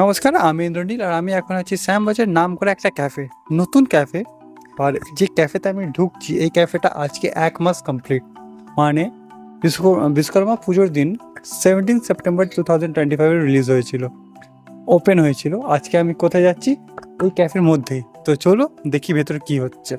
নমস্কার আমি ইন্দ্রনীল আর আমি এখন আছি শ্যামবাজার নাম করে একটা ক্যাফে নতুন ক্যাফে আর যে ক্যাফেতে আমি ঢুকছি, এই ক্যাফেটা আজকে এক মাস কমপ্লিট মানে বিশ্বকর্মা পুজোর দিন seventeen September two thousand twenty ফাইভে রিলিজ হয়েছিল। ওপেন হয়েছিল। আজকে আমি কোথায় যাচ্ছি? ওই ক্যাফের মধ্যেই। তো চলো দেখি ভেতরে কি হচ্ছে।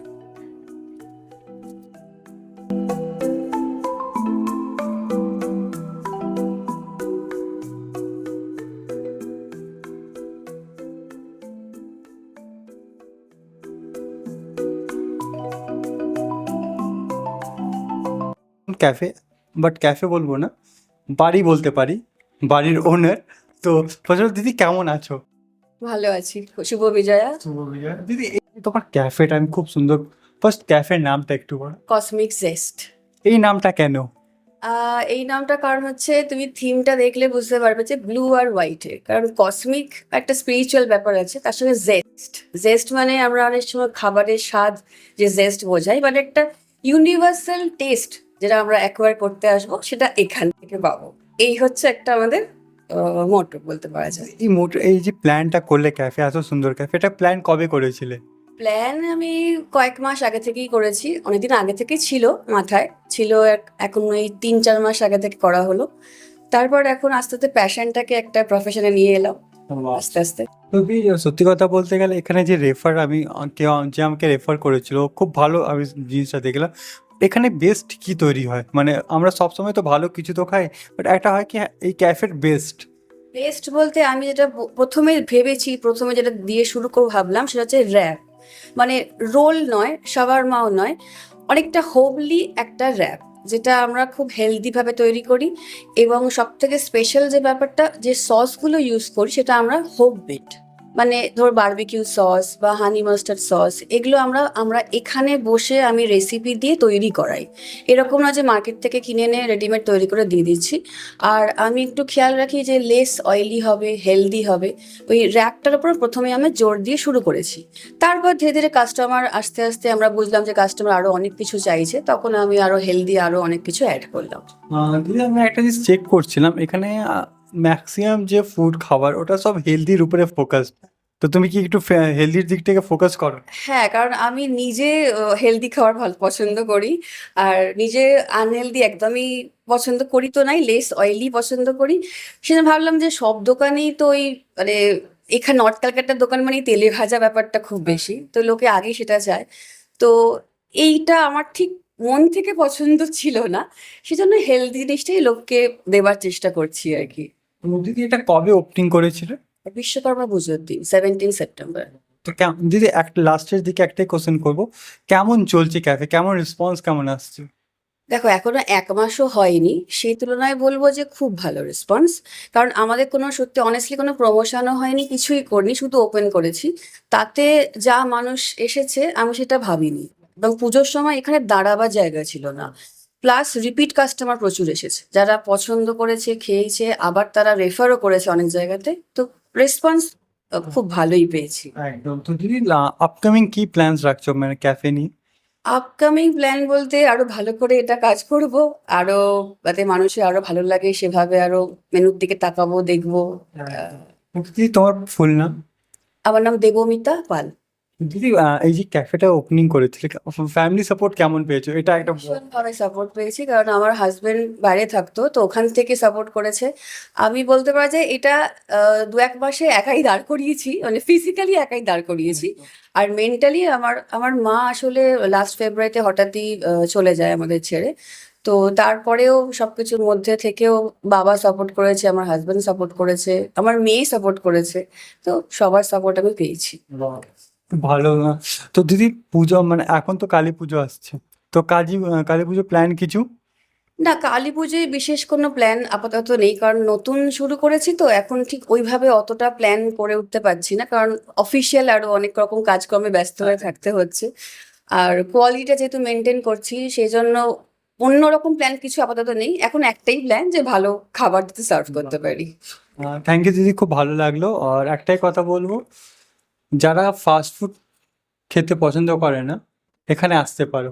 ক্যাফে বাট ক্যাফে বলব না বাড়ি বলতে পারি বাড়ির ওনার তো প্রচুর দিদি কেমন আছো? ভালো আছি। শুভ বিজয়া। দিদি এই যে তোমার ক্যাফেটা আমি খুব সুন্দর ফার্স্ট ক্যাফের নামটা একটু বলো। কসমিক জেস্ট এই নামটা কেন? এই নামটা কারণ হচ্ছে তুমি থিমটা দেখলে বুঝতে পারবে যে ব্লু আর হোয়াইটে কারণ কসমিক একটা স্পিরিচুয়াল ব্যাপার আছে তার সঙ্গে জেস্ট জেস্ট মানে আমরা অনেক সময় খাবারের স্বাদ যে জেস্ট বোঝাই মানে একটা ইউনিভার্সাল টেস্ট যেটা আমরা অ্যাকোয়ার করতে আসব সেটা এখান থেকে পাবো। এই হচ্ছে একটা আমাদের মোটো বলতে পারা যায়। এই মোট এই যে প্ল্যানটা করলে ক্যাফে এত সুন্দর ক্যাফে এটা প্ল্যান কবে করেছিলে? প্ল্যান আমি কয়েক মাস আগে থেকেই করেছি অনেকদিন আগে থেকেই ছিল মাথায়। ছিল এখন এই তিন চার মাস আগে থেকে করা হলো। তারপর এখন আস্তে আস্তে প্যাশনটাকে একটা প্রফেশনে নিয়ে এলাম আস্তে আস্তে। তো কি সত্যি কথা বলতে গেলে এখানে যে রেফার আমি যে আমাকে রেফার করেছিল খুব ভালো আমি জিনিসটা দেখলাম। এখানে বেস্ট কি তৈরি হয়? মানে আমরা সবসময় তো ভালো কিছু তো খাই বাট একটা হয় কি এই ক্যাফের বেস্ট বেস্ট বলতে আমি যেটা প্রথমে ভেবেছি, প্রথমে যেটা দিয়ে শুরু করে, ভাবলাম, সেটা হচ্ছে র্যাপ মানে রোল নয় শাওয়ারমাও নয়, অনেকটা হোমলি একটা র্যাপ যেটা আমরা খুব হেলদিভাবে তৈরি করি এবং সব থেকে স্পেশাল যে ব্যাপারটা, যে সসগুলো ইউজ করি, সেটা আমরা হোম মেড মানে ধর বারবিকিউ সস বা হানি মাস্টার্ড সস এগুলো আমরা আমরা এখানে বসে আমি রেসিপি দিয়ে তৈরি করাই। এরকম না যে মার্কেট থেকে কিনে এনে রেডিমেড তৈরি করে দিয়ে দিচ্ছি। আর আমি একটু খেয়াল রাখি যে লেস অয়েলি হবে হেলদি হবে, ওই র্যাকটার উপর প্রথমে আমি জোর দিয়ে শুরু করেছি। তারপর ধীরে ধীরে কাস্টমার আস্তে আস্তে আমরা বুঝলাম যে কাস্টমার আরও অনেক কিছু চাইছে, তখন আমি আরও হেলদি আরও অনেক কিছু অ্যাড করলাম। দিদি, আমি একটা জিনিস চেক করছিলাম। এখানে ম্যাক্সিমাম যে ফুড খাবার, ওটা সব হেলদির উপরে ফোকাস তো তুমি কি একটু হেলদির দিক থেকে ফোকাস করো? হ্যাঁ কারণ আমি নিজে হেলদি খাবার ভালো, পছন্দ করি। আর নিজে আনহেলদি একদমই পছন্দ করি তো নাই লেস অয়েলি পছন্দ করি। সেজন্য ভাবলাম যে সব দোকানেই তো ওই মানে এখানে নর্থ ক্যালকাটার দোকান মানে তেলে ভাজা ব্যাপারটা খুব বেশি। তো লোকে আগেই সেটা চায়। তো এইটা আমার ঠিক মন থেকে পছন্দ ছিল না। সেজন্য হেলদি জিনিসটাই লোককে দেবার চেষ্টা করছি আর কি। দিদি এটা কবে ওপেনিং করেছিল? বিশ্বকর্মা পুজোর দিন সেভেন্টিন সেপ্টেম্বর তো কেমন দিদি একটা লাস্টের দিকে একটাই কোশ্চেন করব। কেমন চলছে ক্যাফে কেমন রেসপন্স কেমন আসছে? দেখো এখনও এক মাসও হয়নি। সেই তুলনায় বলব যে খুব ভালো রেসপন্স কারণ আমাদের কোনো সত্যি অনেস্টলি কোনো প্রমোশনও হয়নি কিছুই করিনি শুধু ওপেন করেছি। তাতে যা মানুষ এসেছে আমি সেটা ভাবিনি। এবং পুজোর সময় এখানে দাঁড়াবার জায়গা ছিল না। প্লাস রিপিট কাস্টমার প্রচুর এসেছে। যারা পছন্দ করেছে খেয়েছে আবার তারা রেফারও করেছে অনেক জায়গাতে। তো রেসপন্স খুব ভালোই পেয়েছি। একদম। তো দিদি আপকামিং কি প্ল্যানস রাখছো? মানে ক্যাফে নিয়ে? আপকামিং প্ল্যান বলতে আরও ভালো করে এটা কাজ করব। আরও যাতে মানুষের আরও ভালো লাগে সেভাবে আরও মেনুর দিকে তাকাবো দেখব। তোমার ফুল নাম? আমার নাম দেবমিতা পাল। দিদি আহ, এই যে ক্যাফেটা ওপেনিং করেছিলে ফ্যামিলি সাপোর্ট কেমন পেয়েছ? এটা একটা ভীষণভাবে সাপোর্ট পেয়েছি কারণ আমার হাজবেন্ড বাইরে থাকতো তো ওখান থেকে সাপোর্ট করেছে। আমি বলতে পারি যে এটা আহ, দু এক মাসে একাই দাঁড় করিয়েছি মানে ফিজিক্যালি একাই দাঁড় করিয়েছি। আর মেন্টালি আমার আমার মা আসলে লাস্ট ফেব্রুয়ারিতে হঠাৎই আহ, চলে যায় আমাদের ছেড়ে। তো তারপরেও সবকিছুর মধ্যে থেকেও বাবা সাপোর্ট করেছে আমার হাজবেন্ড সাপোর্ট করেছে আমার মেয়ে সাপোর্ট করেছে তো সবার সাপোর্ট আমি পেয়েছি। ভালো না তো দিদি পুজো মানে এখন তো কালী পুজো আসছে। তো কাজী কালী পুজো প্ল্যান কিছু? না কালী পুজোয় বিশেষ কোনো প্ল্যান আপাতত নেই কারণ নতুন শুরু করেছি তো এখন ঠিক ওইভাবে অতটা প্ল্যান করে উঠতে পারছি না কারণ অফিসিয়াল আরও অনেক রকম কাজকর্মে ব্যস্ত হয়ে থাকতে হচ্ছে। আর কোয়ালিটিটা যেহেতু মেনটেন করছি সেই জন্য অন্যরকম প্ল্যান কিছু আপাতত নেই এখন একটাই প্ল্যান যে ভালো খাবার দিতে সার্ভ করতে পারি। থ্যাংক ইউ দিদি খুব ভালো লাগল। আর একটাই কথা বলব যারা ফাস্ট ফুড খেতে পছন্দ করে না এখানে আসতে পারো।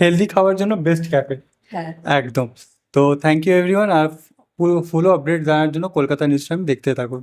হেলদি খাওয়ার জন্য বেস্ট ক্যাফে হ্যাঁ। একদম। তো থ্যাংক ইউ এভরিওয়ান আর পুরো ফুল আপডেট জানার জন্য কলকাতা নিউজ টাইম দেখতে থাকুন।